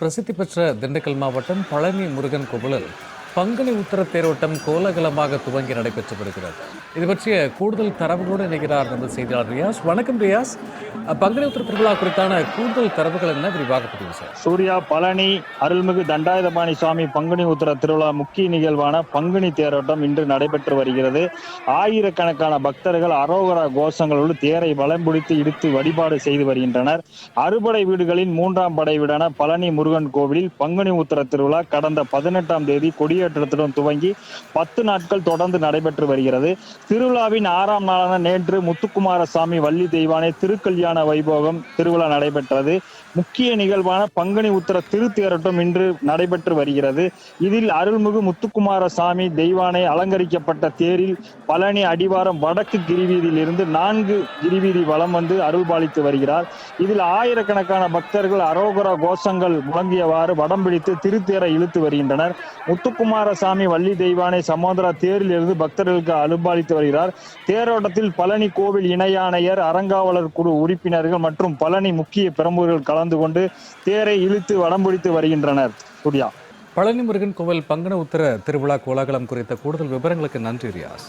பிரசித்தி பெற்ற திண்டுக்கல் மாவட்டம் பழனி முருகன் கோவிலில் பங்குனி உத்தர தேரோட்டம் கோலகலமாக துவங்கி நடைபெற்று வருகிறது இது பற்றிய கூடுதல் தரவுகளோடு இணைகிறார் நமது செய்தியாளர் ரியாஸ். வணக்கம் ரியாஸ். பங்குனி உத்தர திருவிழா குறித்தான கூடுதல் தரவுகள் என்ன? விரிவாக பதிவு சார் சூர்யா பழனி அருள்மிகு தண்டாயுதபாணி சுவாமி பங்குனி உத்தர திருவிழா முக்கிய நிகழ்வான பங்குனி தேரோட்டம் இன்று நடைபெற்று வருகிறது. ஆயிரக்கணக்கான பக்தர்கள் அரோகரா கோஷங்களோடு தேரை வலம் பிடித்து இழுத்து வழிபாடு செய்து வருகின்றனர். அறுபடை வீடுகளின் மூன்றாம் படை வீடான பழனி முருகன் கோவிலில் பங்குனி உத்தர திருவிழா கடந்த பதினெட்டாம் தேதி கொடியேற்றத்துடன் துவங்கி பத்து நாட்கள் தொடர்ந்து நடைபெற்று வருகிறது. திருவிழாவின் ஆறாம் நாளான நேற்று முத்துக்குமாரசாமி வள்ளி தெய்வானை திருக்கல்யாண வைபோகம் திருவிழா நடைபெற்றது. முக்கிய நிகழ்வான பங்குனி உத்தர திருத்தேரட்டம் இன்று நடைபெற்று வருகிறது. இதில் அருள்மிகு முத்துக்குமாரசாமி தெய்வானை அலங்கரிக்கப்பட்ட தேரில் பழனி அடிவாரம் வடக்கு கிரிவீதியில் இருந்து நான்கு கிரிவீதி வலம் வந்து அருள்பாலித்து வருகிறார். இதில் ஆயிரக்கணக்கான பக்தர்கள் அரோகர கோஷங்கள் முழங்கியவாறு வடம் பிடித்து திருத்தேரை இழுத்து வருகின்றனர். குமாரசாமி வள்ளி தெய்வானை சமோதரா தேரில் இருந்து பக்தர்களுக்கு அருள்பாலித்து வருகிறார். தேரோட்டத்தில் பழனி கோவில் இணையானையர் அறங்காவலர் குழு உறுப்பினர்கள் மற்றும் பழனி முக்கிய பிரமுகர்கள் கலந்து கொண்டு தேரை இழுத்து வடம்பிடித்து வருகின்றனர். சூர்யா பழனி முருகன் கோவில் பங்குன உத்தர திருவிழா கோலாகலம் குறித்த கூடுதல் விவரங்களுக்கு நன்றி ரியாஸ்.